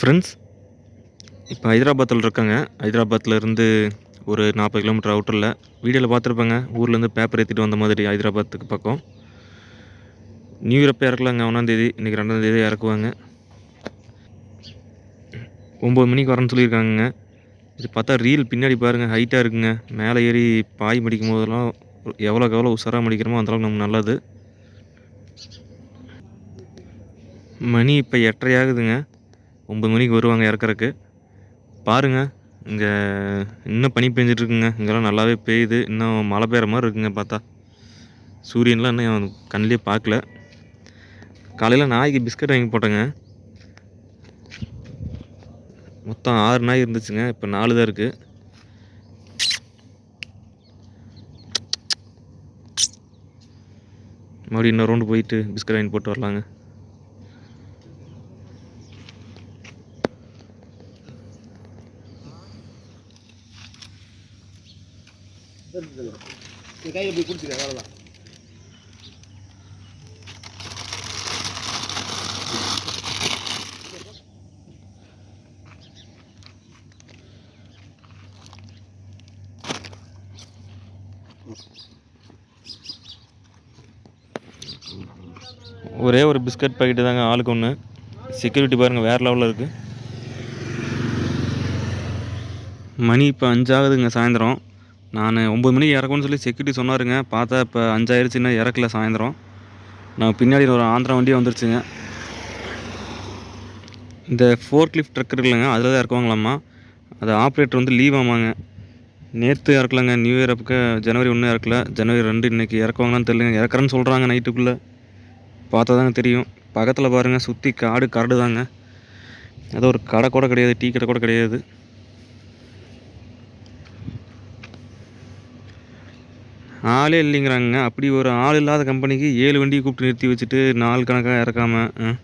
Friends இப்போ ஹைதராபாத்தில் இருக்காங்க. ஹைதராபாத்தில் இருந்து ஒரு நாற்பது கிலோமீட்டர் அவுட்டரில் வீடியோவில் பார்த்துருப்பாங்க. ஊர்லேருந்து பேப்பர் ஏற்றிட்டு வந்த மாதிரி ஹைதராபாத்துக்கு பக்கம். நியூ இயர் அப்போ இறக்கலாங்க ஒன்றாந்தேதி இன்றைக்கி ரெண்டாந்தேதி இறக்குவாங்க. ஒம்பது மணிக்கு வரேன்னு சொல்லியிருக்காங்க இது பார்த்தா ரீல் பின்னாடி பாருங்கள் ஹைட்டாக இருக்குங்க. மேலே ஏறி பாய் மடிக்கும் போதெல்லாம் எவ்வளோக்கு எவ்வளோ உஷாராக மடிக்கிறோமோ அந்தளவுக்கு நமக்கு நல்லது. மணி இப்போ எட்டரை ஆகுதுங்க ஒம்பது மணிக்கு வருவாங்க இறக்குறக்கு. பாருங்கள் இங்கே இன்னும் பனி பெஞ்சிட்ருக்குங்க. இங்கெல்லாம் நல்லாவே பெய்யுது. இன்னும் மழை பெய்கிற மாதிரி இருக்குங்க பார்த்தா. சூரியன்லாம் இன்னும் கண்ணிலே பார்க்கல. காலையில் நாய்க்கு பிஸ்கட் வாங்கி போட்டேங்க. மொத்தம் ஆறு நாய் இருந்துச்சுங்க. இப்போ நாலு தான் இருக்குது மறுபடியும் இன்னொரு ரவுண்டு போயிட்டு பிஸ்கட் வாங்கி போட்டு வரலாங்க. நீ கையில் போய் குடிச்சிக்க அவ்வளோதான் ஒரே ஒரு பிஸ்கட் பாக்கெட்டு தாங்க ஆளுக்கு ஒன்று செக்யூரிட்டி பாருங்கள் வேறு லெவலில் இருக்குது மணி இப்போ அஞ்சாகுதுங்க சாயந்தரம். நான் ஒம்பது மணிக்கு இறக்கும்னு சொல்லி செக்யூரிட்டி சொன்னாருங்க. பார்த்தா இப்போ அஞ்சாயிருச்சுன்னா இறக்கல சாயந்தரம். நான் பின்னாடி ஒரு ஆந்திரா வண்டியே வந்துருச்சுங்க. இந்த ஃபோர் கிளிஃப்ட் ட்ரக் இருக்குல்லங்க அதில் தான் இறக்குவாங்களாம்மா. அது ஆப்ரேட்டர் வந்து லீவ் ஆமாங்க. நேற்று இறக்கலங்க நியூ இயர் அப்போ ஜனவரி ஒன்று இறக்கல. ஜனவரி ரெண்டு இன்றைக்கி இறக்குவாங்களான்னு தெரியலங்க. இறக்குறேன்னு சொல்கிறாங்க நைட்டுக்குள்ளே. பார்த்தா தாங்க தெரியும். பக்கத்தில் பாருங்கள் சுற்றி காடு கரடு தாங்க ஏதோ ஒரு கடை கூட கிடையாது டீ கடை கூட கிடையாது. ஆளே இல்லைங்கிறாங்க. அப்படி ஒரு ஆள் இல்லாத கம்பெனிக்கு ஏழு வண்டியை கூப்பிட்டு நிறுத்தி வச்சுட்டு நாள் கணக்காக இறக்காமல் ஆ,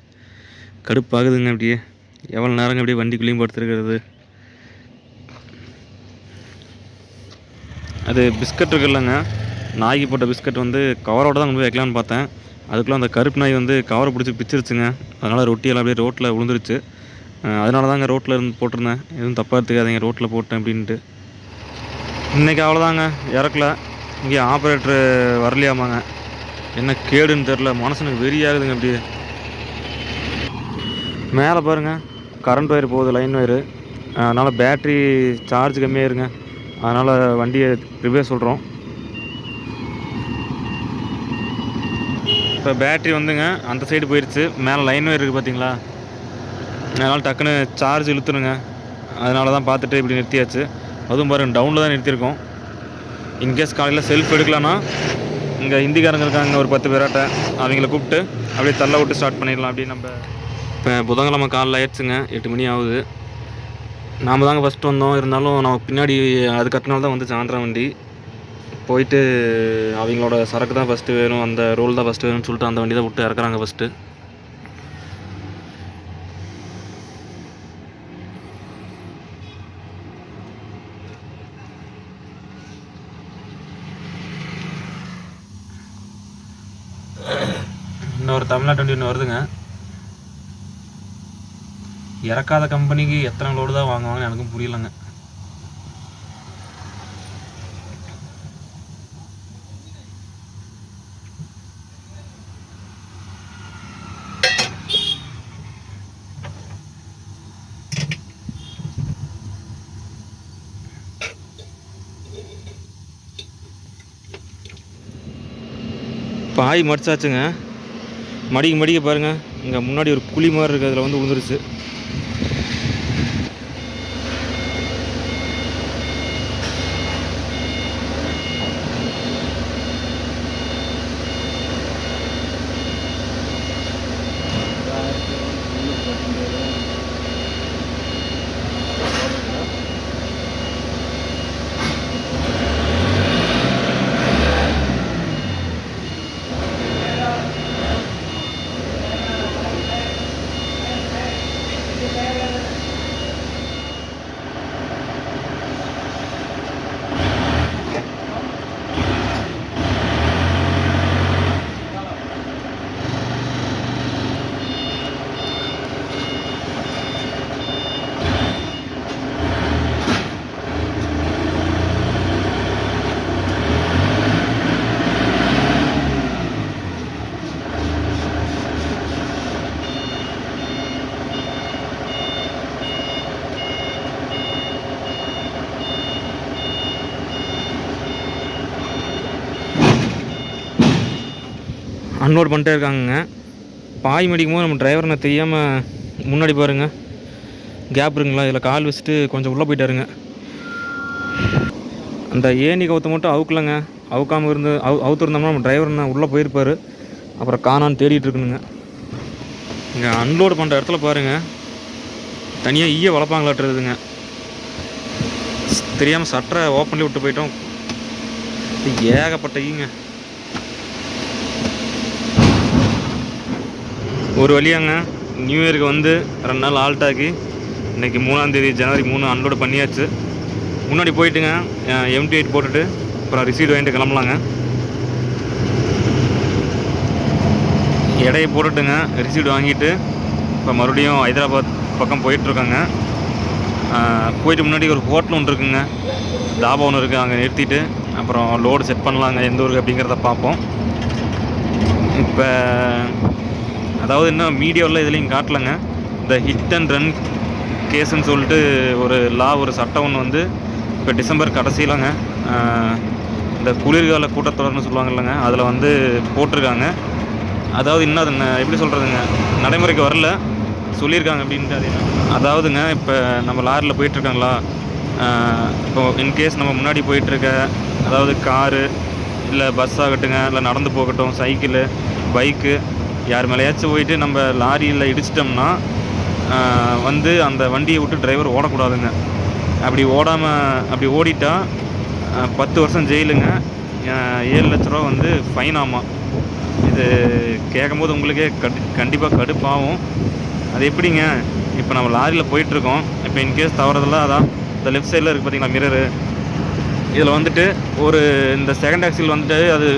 கடுப்பாகுதுங்க அப்படியே. எவ்வளோ நேரங்க அப்படியே வண்டிக்குள்ளேயும் படுத்துருக்கிறது. அது பிஸ்கட் இருக்குல்லங்க நாய்க்கு போட்ட பிஸ்கட் வந்து கவரோட தான் கொண்டு போய் வைக்கலான்னு பார்த்தேன். அதுக்குள்ளே அந்த கருப்பு நாய் வந்து கவரை பிடிச்சி பிச்சிருச்சுங்க. அதனால் ரொட்டியெல்லாம் அப்படியே ரோட்டில் விழுந்துருச்சு அதனால தாங்க ரோட்டில் இருந்து போட்டிருந்தேன். எதுவும் தப்பாக எடுத்துக்காதீங்க ரோட்டில் போட்டேன் அப்படின்ட்டு. இன்றைக்கி அவ்வளோதாங்க இறக்கல. இங்கே ஆப்ரேட்ரு வரலையாமாங்க. என்ன கேடுன்னு தெரில மனசனுக்கு வெறியாகுதுங்க அப்படியே மேலே பாருங்கள் கரண்ட் ஒயர் போகுது லைன் ஒயரு அதனால் பேட்ரி சார்ஜ் கம்மியாக இருங்க அதனால் வண்டியை ரிப்பேர் சொல்கிறோம் இப்போ பேட்ரி வந்துங்க அந்த சைடு போயிடுச்சு மேலே லைன் ஒயர் இருக்குது பார்த்தீங்களா? அதனால் டக்குன்னு சார்ஜ் இழுத்துருங்க. அதனால தான் பார்த்துட்டு இப்படி நிறுத்தியாச்சு. அதுவும் பாருங்கள் டவுனில் தான் நிறுத்தியிருக்கோம். இன்கேஸ் காலையில் செல்ஃப் எடுக்கலான்னா இங்கே ஹிந்திக்காரங்க இருக்காங்க ஒரு பத்து பேராட்ட அவங்கள கூப்பிட்டு அப்படியே தள்ள விட்டு ஸ்டார்ட் பண்ணிடலாம் அப்படின்னு நம்ம இப்போ புதன்கிழமை காலைல ஆயிடுச்சுங்க எட்டு மணி ஆகுது. நாம் தாங்க ஃபஸ்ட்டு வந்தோம். இருந்தாலும் நம்ம பின்னாடி அதுக்கத்தினால தான் வந்துச்சு ஆந்திரா வண்டி. போயிட்டு அவங்களோட சரக்கு தான் ஃபஸ்ட்டு வேணும் அந்த ரோல் தான் ஃபஸ்ட்டு வேணும்னு சொல்லிட்டு அந்த வண்டி தான் விட்டு இறக்குறாங்க ஃபஸ்ட்டு இன்னொரு டுவெண்ட்டி ஒன்று வருதுங்க. இறக்காத கம்பெனிக்கு எத்தனை லோடு தான் வாங்குவாங்கன்னு எனக்கும் புரியலங்க. பாய் மடிச்சாச்சுங்க. மடிக்கு மடிக்க பாருங்கள் இங்கே முன்னாடி ஒரு குழி மாதிரி இருக்குது அதில் வந்து விழுந்துருச்சு அன்லோட் பண்ணிட்டே இருக்காங்கங்க. பாய் மடிக்கும் போது நம்ம டிரைவர் தெரியாமல் முன்னாடி பாருங்க. கேப் இருக்குங்களா? இதில் கால் வச்சுட்டு கொஞ்சம் உள்ளே போயிட்டாருங்க. அந்த ஏணி கவுத்த மட்டும் அவுக்கலைங்க. அவுக்காமல் இருந்து அவு அவுத்துருந்தோம்னா நம்ம டிரைவர் நான் உள்ளே போயிருப்பார். அப்புறம் காணான்னு தேடிட்டு இருக்கணுங்க இங்கே அன்லோடு பண்ணுற இடத்துல பாருங்கள் தனியாக ஈய வளர்ப்பாங்களாட்டுறதுங்க தெரியாமல் சட்டரை ஓப்பன்லேயே விட்டு போயிட்டோம். ஏகப்பட்ட ஈங்க. ஒரு வழியாங்க. நியூ இயருக்கு வந்து ரெண்டு நாள் ஆல்ட் ஆக்கி இன்றைக்கி மூணாந்தேதி ஜனவரி மூணு அன்லோடு பண்ணியாச்சு. முன்னாடி போயிட்டுங்க எம்டி எயிட் போட்டுட்டு அப்புறம் ரிசீட் வாங்கிட்டு கிளம்பலாங்க. இடையை போட்டுட்டுங்க ரிசீட் வாங்கிட்டு இப்போ மறுபடியும் ஹைதராபாத் பக்கம் போயிட்டுருக்கோங்க. போயிட்டு முன்னாடி ஒரு ஹோட்டல் ஒன்று இருக்குங்க. தாபா ஒன்று இருக்குது அங்கே நிறுத்திட்டு அப்புறம் லோடு செட் பண்ணலாங்க எந்த ஊருக்கு அப்படிங்கிறத பார்ப்போம். இப்போ அதாவது இன்னும் மீடியாவில் இதுலேயும் காட்டலைங்க. இந்த ஹிட் அண்ட் ரன் கேஸுன்னு சொல்லிட்டு ஒரு லா ஒரு சட்டம் ஒன்று வந்து இப்போ டிசம்பர் கடைசியிலங்க. இந்த குளிர்கால கூட்டத்தொடர்னு சொல்லுவாங்க இல்லைங்க அதில் வந்து போட்டிருக்காங்க. அதாவது இன்னும் அது எப்படி சொல்கிறதுங்க நடைமுறைக்கு வரல. சொல்லியிருக்காங்க அப்படின்ட்டு அது என்ன? அதாவதுங்க இப்போ நம்ம லாரியில் போயிட்டுருக்காங்களா? இப்போ இன்கேஸ் நம்ம முன்னாடி போயிட்டுருக்க அதாவது காரு இல்லை பஸ் ஆகட்டுங்க இல்லை நடந்து போகட்டும் சைக்கிளு பைக்கு யார் மேலேயாச்சும் போயிட்டு நம்ம லாரியில் இடிச்சிட்டோம்னா வந்து அந்த வண்டியை விட்டு டிரைவர் ஓடக்கூடாதுங்க. அப்படி ஓடாமல் அப்படி ஓடிட்டால் பத்து வருஷம் ஜெயிலுங்க. ஏழு லட்ச ரூபா வந்து ஃபைன் ஆமாம் இது கேட்கும்போது உங்களுக்கே கடு கண்டிப்பாக கடுப்பாகும். அது எப்படிங்க? இப்போ நம்ம லாரியில் போயிட்டுருக்கோம். இப்போ இன்கேஸ் தவறதெல்லாம் அதான் இந்த லெஃப்ட் சைடில் இருக்குது பார்த்தீங்களா மிரரு இதில் வந்துட்டு ஒரு இந்த செகண்ட் ஆக்சில் வந்துட்டு அது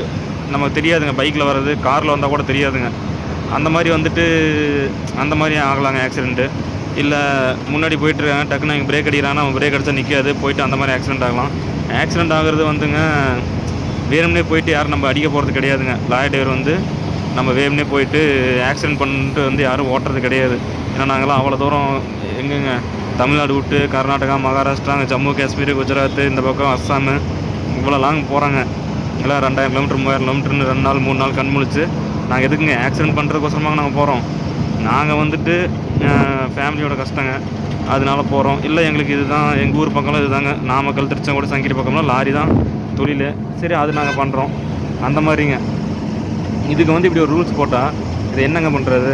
நமக்கு தெரியாதுங்க. பைக்கில் வர்றது காரில் வந்தால் கூட தெரியாதுங்க. அந்த மாதிரி வந்துட்டு அந்த மாதிரி ஆகலாங்க ஆக்சிடெண்ட்டு இல்லை முன்னாடி போயிட்டுருக்காங்க டக்குன்னு அவங்க பிரேக் அடிக்கிறாங்க அவன் பிரேக் அடித்தா நிற்காது போயிட்டு அந்த மாதிரி ஆக்சிடெண்ட் ஆகலாம். ஆக்சிடெண்ட் ஆகிறது வந்துங்க வேணும்னே போயிட்டு யாரும் நம்ம அடிக்க போகிறது கிடையாதுங்க. லாரி டிரைவர் வந்து நம்ம வேணும்னே போயிட்டு ஆக்சிடெண்ட் பண்ணிட்டு வந்து யாரும் ஓட்டுறது கிடையாது. ஏன்னா நாங்களாம் அவ்வளோ தூரம் எங்கெங்க? தமிழ்நாடு விட்டு கர்நாடகா மகாராஷ்டிரா ஜம்மு காஷ்மீர் குஜராத் இந்த பக்கம் அஸ்ஸாமு இவ்வளோ லாங் போகிறாங்க எல்லாம் ரெண்டாயிரம் கிலோமீட்டர் மூவாயிரம் கிலோமீட்டர்னு ரெண்டு நாள் மூணு நாள் கண் முழிச்சு நாங்கள் எதுக்குங்க? ஆக்சிடென்ட் பண்ணுறதுக்கோசரமாக நாங்கள் போகிறோம் நாங்கள் வந்துட்டு ஃபேமிலியோட கஷ்டங்க. அதனால போகிறோம் இல்லை எங்களுக்கு இதுதான் எங்கள் ஊர் பக்கம்லாம் இதுதாங்க. நாமக்கல் திருச்செங்கோடு சங்கிரி பக்கம்லாம் லாரி தான் தொழில். சரி அது நாங்கள் பண்ணுறோம் அந்த மாதிரிங்க. இதுக்கு வந்து இப்படி ஒரு ரூல்ஸ் போட்டால் இது என்னங்க பண்ணுறது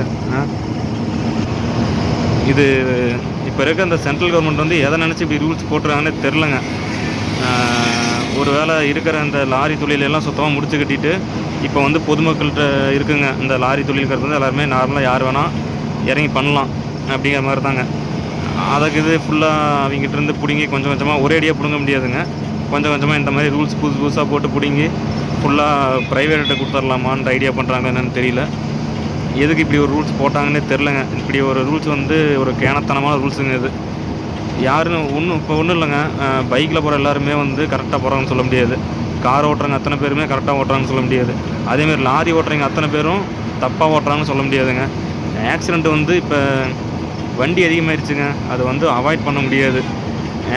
இது இப்போ இருக்க இந்த சென்ட்ரல் கவர்மெண்ட் வந்து எதை நினச்சி இப்படி ரூல்ஸ் போட்டுருக்காங்கன்னு தெரிலங்க ஒரு வேளை இருக்கிற அந்த லாரி தொழிலெல்லாம் சுத்தமாக முடிச்சு கட்டிட்டு இப்போ வந்து பொதுமக்கள்கிட்ட இருக்குங்க. இந்த லாரி தொழில்கிறது வந்து எல்லாருமே நார்மலாக யார் வேணால் இறங்கி பண்ணலாம் அப்படிங்கிற மாதிரி தாங்க. அதுக்கு இது ஃபுல்லாக அவங்ககிட்ட இருந்து பிடுங்கி கொஞ்சம் கொஞ்சமாக ஒரே அடியாக பிடுங்க முடியாதுங்க. கொஞ்சம் கொஞ்சமாக இந்த மாதிரி ரூல்ஸ் புதுசு புதுசாக போட்டு பிடுங்கி ஃபுல்லாக ப்ரைவேட்டை கொடுத்துர்லாமான்ற ஐடியா பண்ணுறாங்க என்னென்னு தெரியல. எதுக்கு இப்படி ஒரு ரூல்ஸ் போட்டாங்கன்னே தெரிலங்க இப்படி ஒரு ரூல்ஸ் வந்து ஒரு கேனத்தனமான ரூல்ஸுங்க இது. யாருன்னு ஒன்றும் இப்போ ஒன்றும் இல்லைங்க. பைக்கில் போகிற எல்லாருமே வந்து கரெக்டாக போகிறாங்கன்னு சொல்ல முடியாது. கார் ஓட்டுறவங்க அத்தனை பேருமே கரெக்டாக ஓட்டுறாங்கன்னு சொல்ல முடியாது. அதேமாதிரி லாரி ஓட்டுறவங்க அத்தனை பேரும் தப்பாக ஓட்டுறாங்கன்னு சொல்ல முடியாதுங்க. ஆக்சிடெண்ட் வந்து இப்போ வண்டி அதிகமாகிடுச்சுங்க அது வந்து அவாய்ட் பண்ண முடியாது.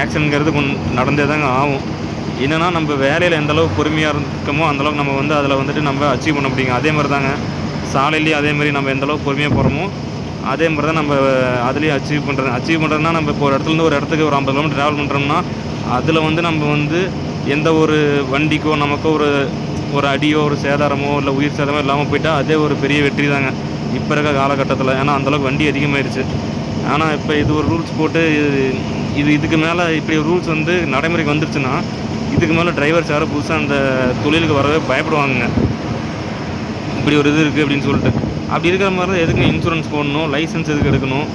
ஆக்சிடென்ட்ங்கிறது கொண் நடந்தே தாங்க ஆகும். என்னென்னா நம்ம வேலையில் எந்த அளவுக்கு பொறுமையாக இருக்கமோ அந்தளவுக்கு நம்ம வந்து அதில் வந்துட்டு நம்ம அச்சீவ் பண்ண முடியுங்க. அதே மாதிரி தாங்க. சாலையிலேயும் அதே மாதிரி நம்ம எந்த அளவுக்கு பொறுமையாக போகிறோமோ அதே மாதிரி தான் நம்ம அதுலேயும் அச்சீவ் பண்ணுறது அச்சீவ் பண்ணுறதுனா நம்ம இப்போ ஒரு இடத்துலேருந்து ஒரு இடத்துக்கு ஒரு ஐம்பது கிலோமீட்டர் ட்ராவல் பண்ணுறோம்னா அதில் வந்து நம்ம வந்து எந்த ஒரு வண்டிக்கோ நமக்கோ ஒரு ஒரு அடியோ ஒரு சேதாரமோ இல்லை உயிர் சேதமோ இல்லாமல் போயிட்டால் அதே ஒரு பெரிய வெற்றி தாங்க. இப்போ இருக்க காலகட்டத்தில். ஏன்னா அந்தளவுக்கு வண்டி அதிகமாயிருச்சு ஆனால் இப்போ இது ஒரு ரூல்ஸ் போட்டு இது இது இதுக்கு மேலே இப்படி ஒரு ரூல்ஸ் வந்து நடைமுறைக்கு வந்துருச்சுன்னா இதுக்கு மேலே டிரைவர்ஸ் யாரும் புதுசாக அந்த தொழிலுக்கு வரவே பயப்படுவாங்க இப்படி ஒரு இது இருக்குது அப்படின்னு சொல்லிட்டு. அப்படி இருக்கிற மாதிரி தான் எதுக்கு இன்சூரன்ஸ் போடணும் லைசன்ஸ் எதுக்கு எடுக்கணும்?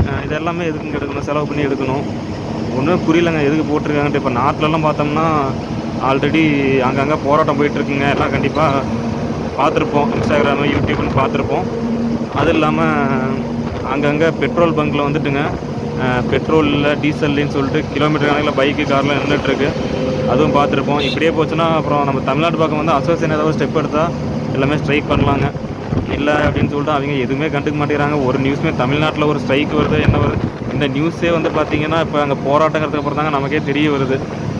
இதெல்லாமே இது எல்லாமே எதுக்குங்க எடுக்கணும்? செலவு பண்ணி எடுக்கணும். ஒன்றுமே புரியலங்க. எதுக்கு போட்டிருக்காங்கன்ட்டு. இப்போ நாட்டிலலாம் பார்த்தோம்னா ஆல்ரெடி அங்கங்கே போராட்டம் போயிட்டுருக்குங்க. எல்லாம் கண்டிப்பாக பார்த்துருப்போம். இன்ஸ்டாகிராமு யூடியூப்னு பார்த்துருப்போம். அது இல்லாமல் அங்கங்கே பெட்ரோல் பங்க்கில் வந்துட்டுங்க. பெட்ரோல் இல்லை டீசல் இல்லைன்னு சொல்லிட்டு கிலோமீட்டர் கணக்கில் பைக்கு கார்லாம் நின்றுட்டுருக்கு. அதுவும் பார்த்துருப்போம். இப்படியே போச்சுன்னா அப்புறம் நம்ம தமிழ்நாட்டு பக்கம் வந்து அசோசியேஷன் ஏதாவது ஸ்டெப் எடுத்தால் எல்லாமே ஸ்ட்ரைக் பண்ணலாங்க. இல்லை அப்படின்னு சொல்லிட்டு அவங்க எதுவுமே கண்டுக்க மாட்டேங்கிறாங்க. ஒரு நியூஸுமே தமிழ்நாட்டில் ஒரு ஸ்ட்ரைக் வருது என்ன வருது? இந்த நியூஸே வந்து பார்த்தீங்கன்னா இப்போ அங்கே போராட்டங்கிறதுக்கு அப்புறம் தாங்க நமக்கே தெரிய வருது.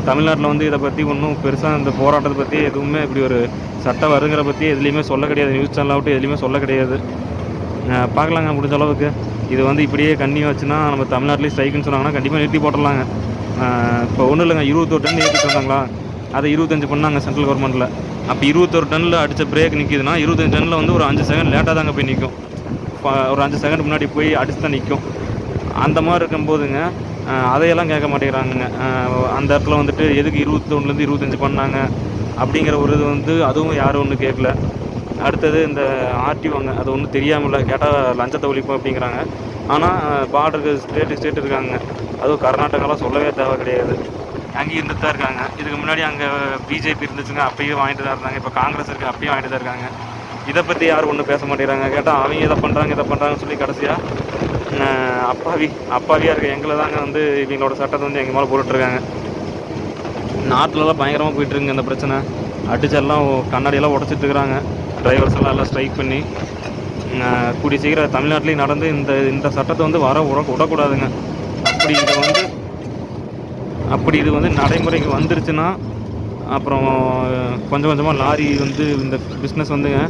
தமிழ்நாட்டில் வந்து இதை பற்றி ஒன்றும் பெருசாக இந்த போராட்டத்தை பற்றி எதுவுமே இப்படி ஒரு சட்டம் வருங்கிற பற்றி எதுலேயுமே சொல்ல கிடையாது. நியூஸ் சேனல் ஆகட்டும் எதுலேயுமே சொல்ல கிடையாது. பார்க்கலாங்க முடிஞ்ச அளவுக்கு. இது வந்து இப்படியே கண்ணி வச்சுன்னா நம்ம தமிழ்நாட்டிலே ஸ்ட்ரைக்குன்னு சொன்னாங்கன்னா கண்டிப்பாக நிறுத்தி போட்டுடலாங்க. இப்போ ஒன்றும் இல்லைங்க இருபத்தோரு டன் ஏற்றி சொன்னாங்களா அதை இருபத்தஞ்சு பண்ணாங்க சென்ட்ரல் கவர்மெண்ட்டில் அப்போ இருபத்தொரு டன்னில் அடித்த பிரேக் நிற்கிதுன்னா இருபத்தஞ்சு டன்னில் வந்து ஒரு அஞ்சு செகண்ட் லேட்டாக தாங்க போய் நிற்கும் ஒரு அஞ்சு செகண்ட் முன்னாடி போய் அடித்து தான் நிற்கும் அந்த மாதிரி இருக்கும்போதுங்க அதையெல்லாம் கேட்க மாட்டேங்கிறாங்க அந்த இடத்துல வந்துட்டு எதுக்கு இருபத்தொன்னுலேருந்து இருபத்தஞ்சி பண்ணாங்க அப்படிங்கிற ஒரு இது வந்து அதுவும் யாரும் ஒன்றும் கேட்கல. அடுத்தது இந்த ஆர்டிஓங்க அது ஒன்றும் தெரியாமல கேட்டால் லஞ்சத்தை ஒழிப்போம் அப்படிங்கிறாங்க. ஆனால் பார்டருக்கு ஸ்டேட்டு ஸ்டேட் இருக்காங்க. அதுவும் கர்நாடகாலாம் சொல்லவே தேவை கிடையாது. அங்கேயும் இருந்துட்டு தான் இருக்காங்க. இதுக்கு முன்னாடி அங்கே பிஜேபி இருந்துச்சுங்க அப்பயும் வாங்கிட்டு தான் இருந்தாங்க. இப்போ காங்கிரஸ் இருக்குது அப்பயும் வாங்கிட்டு தான் இருக்காங்க. இதை பற்றி யாரும் ஒன்றும் பேச மாட்டேங்கிறாங்க. கேட்டால் அவங்க இதை பண்ணுறாங்க இதை பண்ணுறாங்கன்னு சொல்லி கடைசியாக அப்பாவி அப்பாவியாக இருக்க எங்களை தாங்க வந்து இவங்களோட சட்டத்தை வந்து எங்கள் மேலே போட்டுட்ருக்காங்க. நாட்டிலலாம் பயங்கரமாக போயிட்டுருங்க இந்த பிரச்சனை. அடிச்செல்லாம் கண்ணாடியெல்லாம் உடச்சிட்ருக்குறாங்க. டிரைவர்ஸ் எல்லாம் எல்லாம் ஸ்ட்ரைக் பண்ணி. அஹ் கூடிய சீக்கிரம் தமிழ்நாட்டிலையும் நடந்து இந்த இந்த சட்டத்தை வந்து வர உட விடக்கூடாதுங்க அப்படி இதை வந்து அப்படி இது வந்து நடைமுறைக்கு வந்துருச்சுன்னா அப்புறம் கொஞ்சம் கொஞ்சமாக லாரி வந்து இந்த பிஸ்னஸ் வந்துங்க.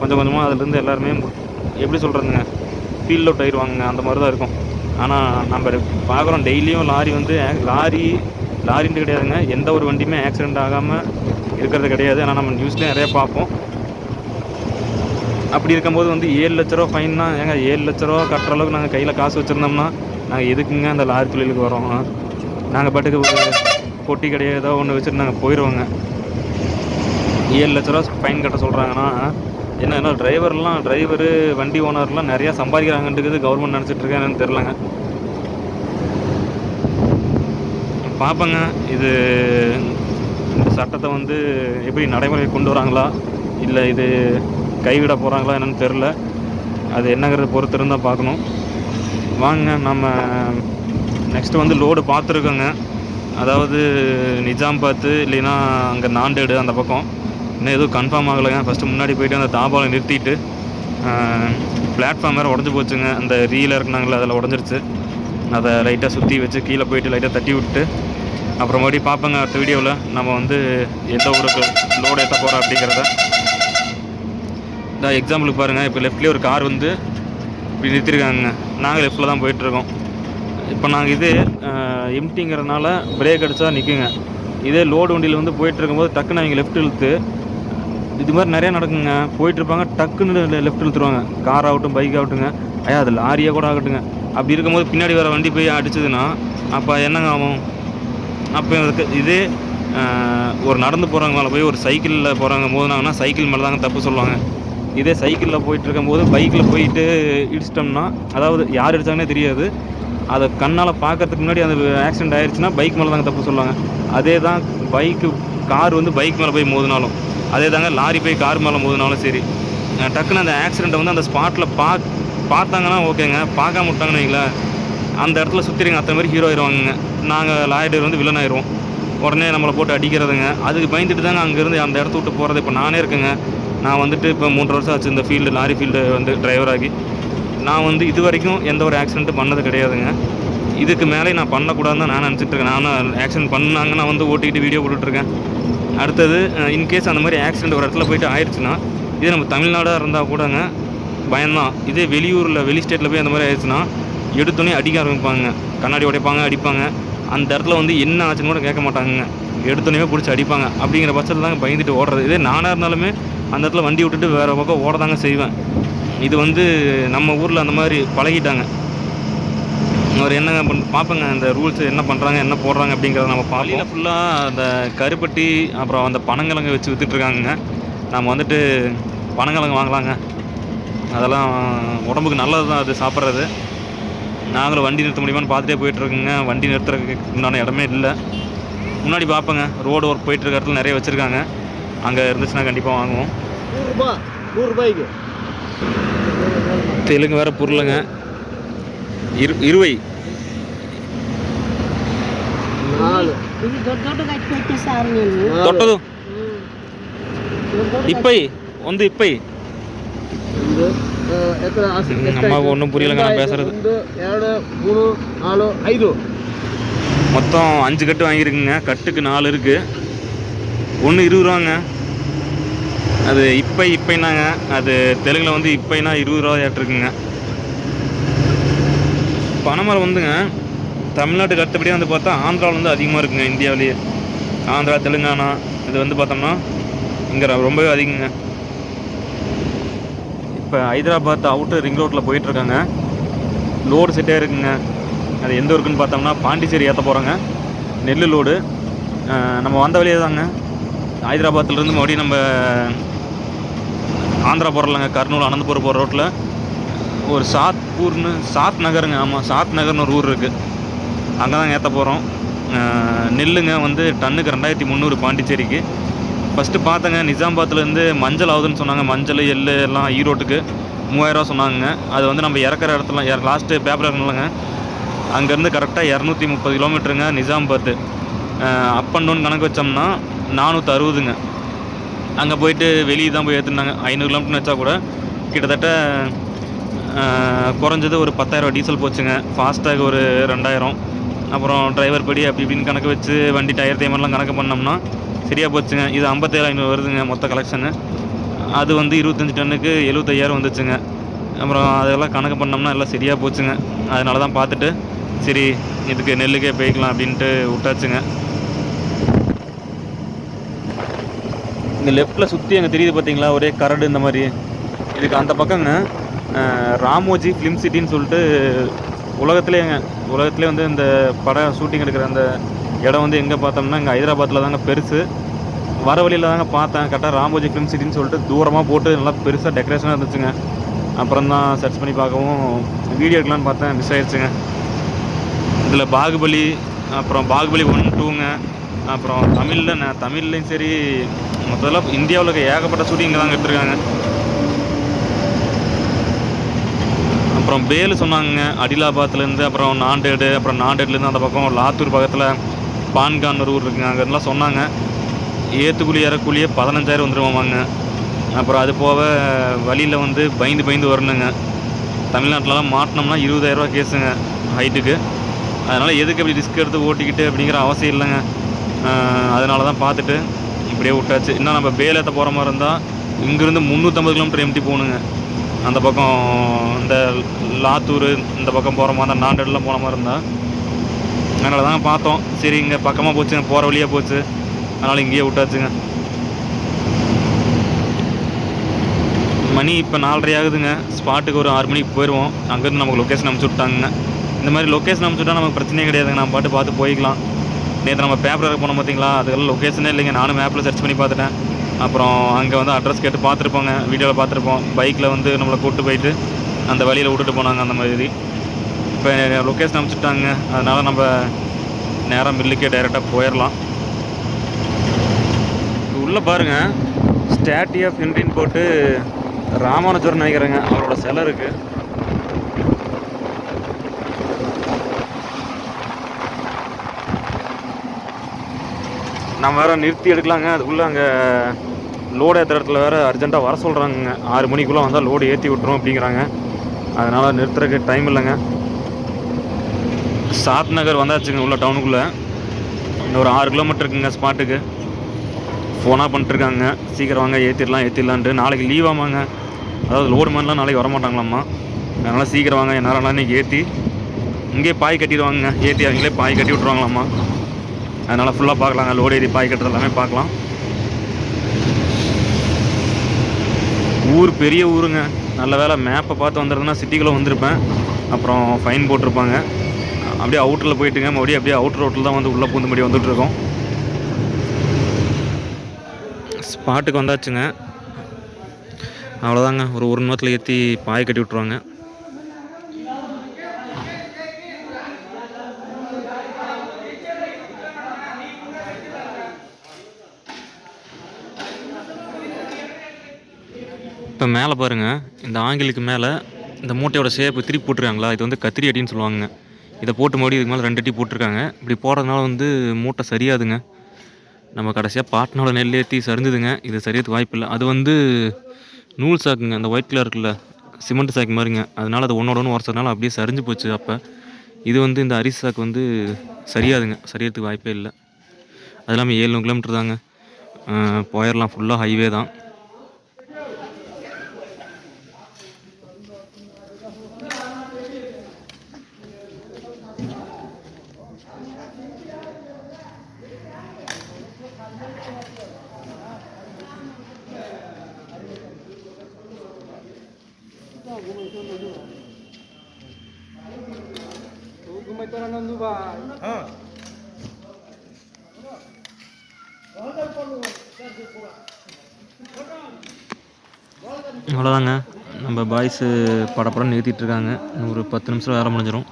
கொஞ்சம் கொஞ்சமாக அதுலேருந்து எல்லாருமே எப்படி சொல்கிறதுங்க ஃபீல்ட் அவுட் ஆயிடுவாங்க அந்த மாதிரி தான் இருக்கும். ஆனால் நம்ம பார்க்குறோம் டெய்லியும் லாரி வந்து லாரி லாரின்ட்டு கிடையாதுங்க. எந்த ஒரு வண்டியுமே ஆக்சிடெண்ட் ஆகாமல் இருக்கிறது கிடையாது. ஆனால் நம்ம நியூஸ்லேயும் நிறைய பார்ப்போம். அப்படி இருக்கும்போது வந்து ஏழு லட்ச ரூபா ஃபைன்னா ஏங்க ஏழு லட்ச ரூபா கட்டுற அளவுக்கு நாங்கள் கையில் காசு வச்சுருந்தோம்னா நாங்கள் எதுக்குங்க அந்த லாரி தொழிலுக்கு வரோம்? நாங்கள் பாட்டுக்கு ஒரு பொட்டி கிடையாது ஏதோ ஒன்று வச்சுட்டு நாங்கள் போயிடுவோங்க ஏழு லட்ச ரூபா ஃபைன் கட்ட சொல்கிறாங்கன்னா என்னன்னா டிரைவர்லாம் டிரைவரு வண்டி ஓனர்லாம் நிறையா சம்பாதிக்கிறாங்கன்றது கவர்மெண்ட் நினச்சிட்டு இருக்கேன்னு தெரிலங்க பார்ப்பங்க இது இந்த சட்டத்தை வந்து எப்படி நடைமுறை கொண்டு வராங்களா? இல்லை இது கைவிட போகிறாங்களா என்னன்னு தெரில அது என்னங்கிறத பொறுத்து இருந்தால் பார்க்கணும் வாங்க நம்ம நெக்ஸ்ட்டு வந்து லோடு பார்த்துருக்கோங்க. அதாவது நிஜாம் பார்த்து இல்லைன்னா அங்கே நாண்டேடு அந்த பக்கம். இன்னும் எதுவும் கன்ஃபார்ம் ஆகலைங்க. ஃபஸ்ட்டு முன்னாடி போயிட்டு அந்த தாபாவை நிறுத்திட்டு பிளாட்ஃபார்ம் வேறு உடஞ்சி போச்சுங்க. அந்த ரீல இருக்குனாங்களே அதில் உடஞ்சிருச்சு. அதை லைட்டாக சுற்றி வச்சு கீழே போயிட்டு லைட்டாக தட்டி விட்டு அப்புறம் மறுபடியும் பார்ப்போங்க அடுத்த வீடியோவில் நம்ம வந்து எந்த ஊருக்கு லோடு ஏற்ற போகிறோம் அப்படிங்கிறத. இந்த எக்ஸாம்பிளுக்கு பாருங்கள் இப்போ லெஃப்ட்லேயே ஒரு கார் வந்து இப்படி நிறுத்திருக்காங்க. நாங்கள் லெஃப்ட்டில் தான் போயிட்டுருக்கோம். இப்போ நாங்கள் இது எம்டிங்கிறதுனால பிரேக் அடித்தா நிற்குங்க இதே லோடு வண்டியில் வந்து போயிட்டு போது டக்குன்னு அவங்க லெஃப்ட் இழுத்து இது மாதிரி நிறையா நடக்குங்க. போயிட்டு இருப்பாங்க டக்குன்னு லெஃப்ட் இழுத்துருவாங்க. கார் ஆகட்டும் பைக் ஆகட்டுங்க. ஐயா அது லாரியாக கூட ஆகட்டுங்க. அப்படி இருக்கும்போது பின்னாடி வர வண்டி போய் அடிச்சதுன்னா அப்போ என்னங்க ஆகும்? அப்போ இதே ஒரு நடந்து போகிறவங்க மேலே போய் ஒரு சைக்கிளில் போகிறாங்க போதுனாங்கன்னா சைக்கிள் மேலே தாங்க தப்பு சொல்லுவாங்க. இதே சைக்கிளில் போயிட்டு இருக்கும்போது பைக்கில் போயிட்டு இடிச்சிட்டோம்னா அதாவது யார் இடித்தாங்கன்னே தெரியாது. அதை கண்ணால் பார்க்கறதுக்கு முன்னாடி அந்த ஆக்சிடென்ட் ஆயிடுச்சுன்னா பைக் மேலே தாங்க தப்பு சொல்லுவாங்க. அதே தான் பைக்கு கார் வந்து பைக் மேலே போய் மோதினாலும். அதே தாங்க லாரி போய் கார் மேலே போதுனாலும் சரி. டக்குன்னு அந்த ஆக்சிடெண்ட்டை வந்து அந்த ஸ்பாட்டில் பா பார்த்தாங்கன்னா ஓகேங்க. பார்க்காம விட்டாங்கன்னு வைங்களேன். அந்த இடத்துல சுற்றிடுங்க அத்தனை மாதிரி ஹீரோ ஆயிடுவாங்க நாங்கள் லாயர் வந்து வில்லன் ஆயிடுவோம் உடனே நம்மளை போட்டு அடிக்கிறதுங்க. அதுக்கு பயந்துட்டு தாங்க அங்கேருந்து அந்த இடத்த விட்டு போகிறது இப்போ நானே இருக்கேங்க. நான் வந்துட்டு இப்போ மூன்று வருஷம் ஆச்சு இந்த ஃபீல்டு லாரி ஃபீல்டு வந்து டிரைவராகி நான் வந்து இது வரைக்கும் எந்த ஒரு ஆக்சிடென்ட்டும் பண்ணது கிடையாதுங்க. இதுக்கு மேலே நான் பண்ணக்கூடாதுன்னு தான் நான் நினச்சிட்ருக்கேன் நான் ஆக்சிடென்ட் பண்ணாங்க நான் வந்து ஓட்டிக்கிட்டு வீடியோ போட்டுட்ருக்கேன் அடுத்தது இன்கேஸ் அந்த மாதிரி ஆக்சிடென்ட் ஒரு இடத்துல போயிட்டு ஆயிடுச்சுன்னா இதே நம்ம தமிழ்நாடாக இருந்தால் கூடங்க பயம்தான். இதே வெளியூரில் வெளி ஸ்டேட்டில் போய் அந்த மாதிரி ஆயிடுச்சுன்னா எடுத்தோடனே அடிக்க ஆரம்பிப்பாங்க. கண்ணாடி உடைப்பாங்க அடிப்பாங்க. அந்த இடத்துல வந்து என்ன ஆச்சுன்னு கூட கேட்க மாட்டாங்க எடுத்தோடனே பிடிச்சி அடிப்பாங்க. அப்படிங்கிற பட்சத்தில் தாங்க பயந்துட்டு ஓடுறது. இதே நானாக இருந்தாலுமே அந்த இடத்துல வண்டி விட்டுட்டு வேறு பக்கம் ஓட தாங்க செய்வேன். இது வந்து நம்ம ஊரில் அந்த மாதிரி பழகிட்டாங்க. அவர் என்னங்க பண் பார்ப்பங்க அந்த ரூல்ஸ் என்ன பண்ணுறாங்க என்ன போடுறாங்க அப்படிங்கிறத நம்ம பாலியில் ஃபுல்லாக அந்த கருப்பட்டி அப்புறம் அந்த பனங்கிழங்கு வச்சு விற்றுட்ருக்காங்க நம்ம வந்துட்டு பனங்கிழங்கு வாங்கலாங்க. அதெல்லாம் உடம்புக்கு நல்லது தான் அது சாப்பிட்றது. நாங்களும் வண்டி நிறுத்த முடியுமான்னு பார்த்துட்டே போயிட்டுருக்குங்க. வண்டி நிறுத்துறதுக்கு உண்டான இடமே இல்லை. முன்னாடி பார்ப்பேங்க ரோடு ஒர்க் போயிட்டுருக்க இடத்துல நிறைய வச்சுருக்காங்க. அங்கே இருந்துச்சுன்னா கண்டிப்பாக வாங்குவோம். நூறுரூபா நூறுரூபாய்க்கு தெலுங்கு வேறு பொருளுங்க. ఇరు ఇరవై తొట్టదు ఇప్పై ఒందు ఇప్పై అమ్మకు ఒన్ను పురియలు కన్నా பேசுறது. ఏడు మూడు నాలుగు ఐదు மொத்தம் அஞ்சு கட்டு வாங்கியிருக்குங்க. கட்டுக்கு நாலு இருக்குது ஒன்று இருபது ரூபாங்க. அது இப்போ இப்பைனாங்க. அது தெலுங்கில் வந்து இப்பைனா இருபது ரூபா ஏற்றிருக்குங்க. பனைமரம் வந்துங்க தமிழ்நாட்டுக்கு அடுத்தபடியாக வந்து பார்த்தா ஆந்திராவில் வந்து அதிகமாக இருக்குங்க இந்தியாவிலேயே. ஆந்திரா தெலுங்கானா இது வந்து பார்த்தோம்னா இங்கே ரொம்பவே அதிகங்க. இப்போ ஹைதராபாத் அவுட்டர் ரிங் ரோட்டில் போயிட்டுருக்காங்க. லோடு செட்டே இருக்குங்க. அது எந்த ஊருக்குன்னு பார்த்தோம்னா பாண்டிச்சேரி ஏற்ற போகிறோங்க நெல் லோடு. நம்ம வந்த வழியே தாங்க. ஹைதராபாத்லேருந்து மறுபடியும் நம்ம ஆந்திரா போகிறலாங்க கர்னூல் அனந்தபுரம் போகிற ரோட்டில் ஒரு சாத்பூர்னு சாத் நகருங்க ஆமாம் சாத் நகர்னு ஒரு ஊர் இருக்குது அங்கே தான் ஏற்ற போகிறோம் நெல்லுங்க வந்து டன்னுக்கு ரெண்டாயிரத்தி முந்நூறு பாண்டிச்சேரிக்கு. ஃபஸ்ட்டு பார்த்தங்க நிஜாம்பாத்துலேருந்து மஞ்சள் ஆகுதுன்னு சொன்னாங்க. மஞ்சள் எள்ளு எல்லாம் ஈரோட்டுக்கு மூவாயிரரூவா சொன்னாங்க. அது வந்து நம்ம இறக்குற இடத்துல லாஸ்ட்டு பேப்பர் இருக்கணும்லங்க அங்கேருந்து கரெக்டாக இரநூத்தி முப்பது கிலோமீட்டருங்க நிஜாம்பாத்து அப் அண்ட் டவுன் கணக்கு வச்சோம்னா நானூற்றி அறுபதுங்க. அங்கே போயிட்டு வெளியே தான் போய் ஏற்றுனாங்க ஐநூறு கிலோமீட்டர் வச்சா கூட கிட்டத்தட்ட குறைஞ்சது ஒரு பத்தாயிரம் டீசல் போச்சுங்க. ஃபாஸ்டாக் ஒரு ரெண்டாயிரம். அப்புறம் டிரைவர் படி அப்படி இப்படின்னு கணக்கு வச்சு வண்டி டயர் தேமெல்லாம் கணக்கு பண்ணோம்னா சரியாக போச்சுங்க. இது ஐம்பத்தேழு ஐநூறு வருதுங்க மொத்த கலெக்ஷனு அது வந்து இருபத்தஞ்சி டன்னுக்கு எழுபத்தையாயிரம் வந்துச்சுங்க. அப்புறம் அதெல்லாம் கணக்கு பண்ணோம்னா எல்லாம் சரியாக போச்சுங்க. அதனால தான் பார்த்துட்டு சரி இதுக்கு நெல்லுக்கே போய்க்கலாம் அப்படின்ட்டு விட்டாச்சுங்க. இந்த லெஃப்ட்டில் சுற்றி அங்கே தெரியுது பார்த்தீங்களா? ஒரே கரடு இந்த மாதிரி. இதுக்கு அந்த பக்கங்க. ராமோஜி ஃபிலிம் சிட்டின்னு சொல்லிட்டு உலகத்துலேங்க உலகத்துலேயே வந்து இந்த படம் ஷூட்டிங் எடுக்கிற அந்த இடம் வந்து எங்கே பார்த்தோம்னா இங்கே ஹைதராபாத்தில் தாங்க பெருசு. வர வழியில் தாங்க பார்த்தேன். கரெக்டாக ராமோஜி ஃபிலிம் சிட்டின்னு சொல்லிட்டு தூரமாக போட்டு நல்லா பெருசாக டெக்கரேஷனாக இருந்துச்சுங்க. அப்புறம் தான் சர்ச் பண்ணி பார்க்கவும் வீடியோ எடுக்கலான்னு பார்த்தேன். மிஸ் ஆயிடுச்சுங்க. இதில் பாகுபலி அப்புறம் பாகுபலி ஒன் டூங்க அப்புறம் தமிழில் நான் தமிழ்லையும் சரி மொத்தத்தில் இந்தியாவில் இருக்க ஏகப்பட்ட ஷூட்டிங் இங்கே தாங்க எடுத்துருக்காங்க. அப்புறம் பேல் சொன்னாங்க அடிலாபாத்லேருந்து அப்புறம் நாண்டேடு அப்புறம் நாண்டேட்லேருந்து அந்த பக்கம் லாத்தூர் பக்கத்தில் பான்கான் ஒரு ஊர் இருக்குங்க அங்கெல்லாம் சொன்னாங்க. ஏற்றுக்குழி இறக்குழியே பதினஞ்சாயிரம் வந்துடுவாங்க அப்புறம் அது போக வழியில் வந்து பயந்து பயந்து வரணுங்க. தமிழ்நாட்டிலலாம் மாட்டினோம்னா இருபதாயிரரூவா கேஸுங்க ஹைட்டுக்கு. அதனால் எதுக்கு அப்படி ரிஸ்க் எடுத்து ஓட்டிக்கிட்டு அப்படிங்கிற அவசியம் இல்லைங்க. அதனால தான் பார்த்துட்டு இப்படியே விட்டாச்சு. இன்னும் நம்ம பேலேத்த போகிற மாதிரி இருந்தால் இங்கேருந்து முந்நூற்றம்பது கிலோமீட்டர் எம்டி போகணுங்க. அந்த பக்கம் இந்த லாத்தூர் இந்த பக்கம் போகிற மாதிரி இருந்தால் நாண்டெல்லாம் போன மாதிரி இருந்தால் அதனால தாங்க பார்த்தோம். சரி இங்கே பக்கமாக போச்சுங்க போகிற வழியாக போச்சு. அதனால் இங்கேயே விட்டாச்சுங்க. மணி இப்போ நாலரை ஆகுதுங்க. ஸ்பாட்டுக்கு ஒரு ஆறு மணிக்கு போயிடுவோம் அங்கேருந்து நமக்கு லொக்கேஷன் அமுச்சு விட்டாங்க. இந்த மாதிரி லொக்கேஷன் அனுப்பிச்சுட்டா நமக்கு பிரச்சனையே கிடையாதுங்க. நம்ம பாட்டு பார்த்து போய்க்கலாம். நேற்று நம்ம பேப்பர் போனோம் பார்த்தீங்களா அதுக்கெல்லாம் லொக்கேஷனே இல்லைங்க. நானும் மேப்பில் சர்ச் பண்ணி பார்த்துட்டேன். அப்புறம் அங்கே வந்து அட்ரஸ் கேட்டு பார்த்துருப்போங்க. வீடியோவில் பார்த்துருப்போம். பைக்கில் வந்து நம்மளை கூப்பிட்டு போயிட்டு அந்த வழியில் விட்டுட்டு போனாங்க அந்த மாதிரி. இப்போ லொக்கேஷன் அனுப்பிச்சுட்டாங்க. அதனால் நம்ம நேராக மில்லுக்கே டைரெக்டாக போயிடலாம் உள்ளே பாருங்கள் ஸ்டாட்டி ஆஃப் இண்டியன் போட்டு ராமானுஜர் நினைக்கிறேங்க. அவரோட சிலை இருக்குது நம்ம வேற நிறுத்தி எடுக்கலாங்க. அதுக்குள்ளே அங்கே லோடு ஏற்றுற இடத்துல வேறு அர்ஜென்ட்டாக வர சொல்கிறாங்க ஆறு மணிக்குள்ளே வந்தால் லோடு ஏற்றி விட்ரும் அப்படிங்கிறாங்க. அதனால் நிறுத்துறதுக்கு டைம் இல்லைங்க. சாத் நகர் வந்தாச்சுங்க உள்ள டவுனுக்குள்ளே இன்னும் ஒரு ஆறு கிலோமீட்டர் இருக்குங்க ஸ்பாட்டுக்கு ஃபோனாக பண்ணிட்டுருக்காங்க. சீக்கிரம் வாங்க ஏற்றிடலாம் ஏற்றிடலான்ட்டு நாளைக்கு லீவ் ஆமாங்க. அதாவது லோடு மாதிரிலாம் நாளைக்கு வரமாட்டாங்களாம்மா. அதனால் சீக்கிரம் வாங்க என்னால் இன்றைக்கி ஏற்றி இங்கே பாய் கட்டிடுவாங்க ஏற்றி அவங்களே பாய் கட்டி விட்ருவாங்களாம்மா அதனால் ஃபுல்லாக பார்க்கலாங்க லோடு ஏறி பாய் கட்டுறது எல்லாமே பார்க்கலாம். ஊர் பெரிய ஊருங்க. நல்ல வேலை மேப்பை பார்த்து வந்துருந்தேன்னா சிட்டிக்குள்ளே வந்திருப்பேன். அப்புறம் ஃபைன் போட்டிருப்பாங்க. அப்படியே அவுட்டரில் போயிட்டுங்க. மறுபடியும் அப்படியே அவுட்டர் ரோட்டில் தான் வந்து உள்ளே பூந்து மறுபடியும் வந்துட்டுருக்கோம். ஸ்பாட்டுக்கு வந்தாச்சுங்க. அவ்வளோதாங்க ஒரு ஒரு நிமிஷத்தில் ஏற்றி பாய் கட்டி விட்ருவாங்க இப்போ மேலே பாருங்கள் இந்த ஆங்கிலுக்கு மேலே இந்த மூட்டையோட ஷேப்பு திருப்பி போட்டிருக்காங்களா? இது வந்து கத்திரி அடின்னு சொல்லுவாங்க இதை போட்டு மறுபடியும் இதுக்கு மேலே ரெண்டு அடி போட்டிருக்காங்க. இப்படி போடுறதுனால வந்து மூட்டை சரியாதுங்க. நம்ம கடைசியாக பாட்னோட நெல் ஏற்றி சரிஞ்சுதுங்க. இது சரியறதுக்கு வாய்ப்பில்லை அது வந்து நூல் சாக்குங்க. அந்த ஒயிட் கலர் இருக்குல்ல சிமெண்ட் சாக்கு மாதிரிங்க. அதனால அது ஒன்றோட ஒன்று உரசதுனால அப்படியே சரிஞ்சு போச்சு அப்போ. இது வந்து இந்த அரிசி சாக்கு வந்து சரியாதுங்க. சரியறதுக்கு வாய்ப்பே இல்லை. அது இல்லாமல் ஏழ்நூறு கிலோமீட்டர் தாங்க. போயிடலாம் ஃபுல்லாக ஹைவே தான் அவ்வளோதாங்க நம்ம படப்படம் நிறுத்திட்டு இருக்காங்க இன்னும் ஒரு பத்து நிமிஷம் வேலை முடிஞ்சிடும்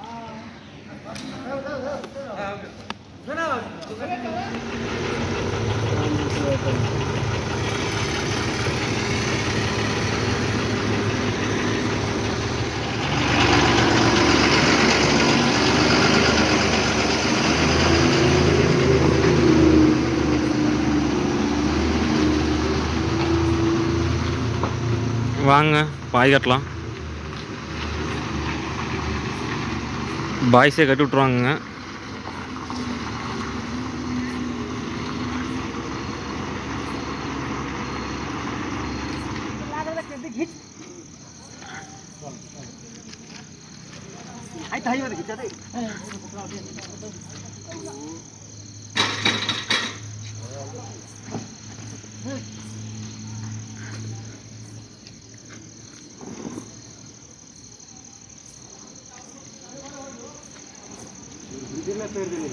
வாங்க பாய் கட்டலாம். பாய்ஸே கட்டி விட்ருவாங்க 在这里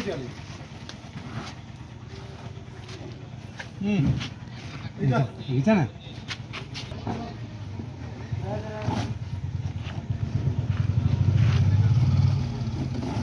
是吧嗯你在哪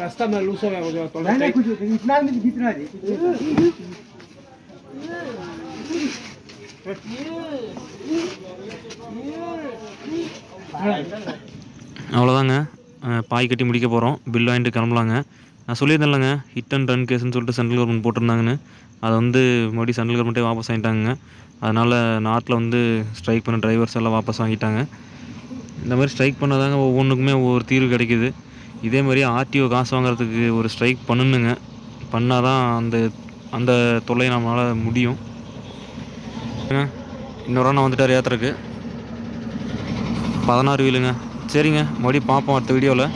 રસ્તામાં લૂસો ભીતરા அவ்வளோதாங்க பாய் கட்டி முடிக்க போகிறோம் பில் வாங்கிட்டு கிளம்பலாங்க. நான் சொல்லியிருந்தேன்லங்க ஹிட் அண்ட் ரன் கேஸ்னு சொல்லிட்டு சென்ட்ரல் கவர்மெண்ட் போட்டிருந்தாங்கன்னு. அதை வந்து மறுபடியும் சென்ட்ரல் கவர்மெண்ட்டே வாபஸ் ஆகிட்டாங்க அதனால் நாட்டில் வந்து ஸ்ட்ரைக் பண்ண டிரைவர்ஸ் எல்லாம் வாபஸ் வாங்கிட்டாங்க. இந்த மாதிரி ஸ்ட்ரைக் பண்ணாதாங்க ஒவ்வொன்றுக்குமே ஒவ்வொரு தீர்வு கிடைக்கிது. இதே மாதிரி ஆர்டிஓ காசு வாங்குறதுக்கு ஒரு ஸ்ட்ரைக் பண்ணணுங்க பண்ணால் தான் அந்த அந்த தொல்லை நம்மளால் முடியும். இன்னொரு அண்ணா வந்துட்டார் ஏத்துறதுக்கு பதினாறு வீலுங்க. சரிங்க மறுபடியும் பார்ப்போம் அடுத்த வீடியோவில்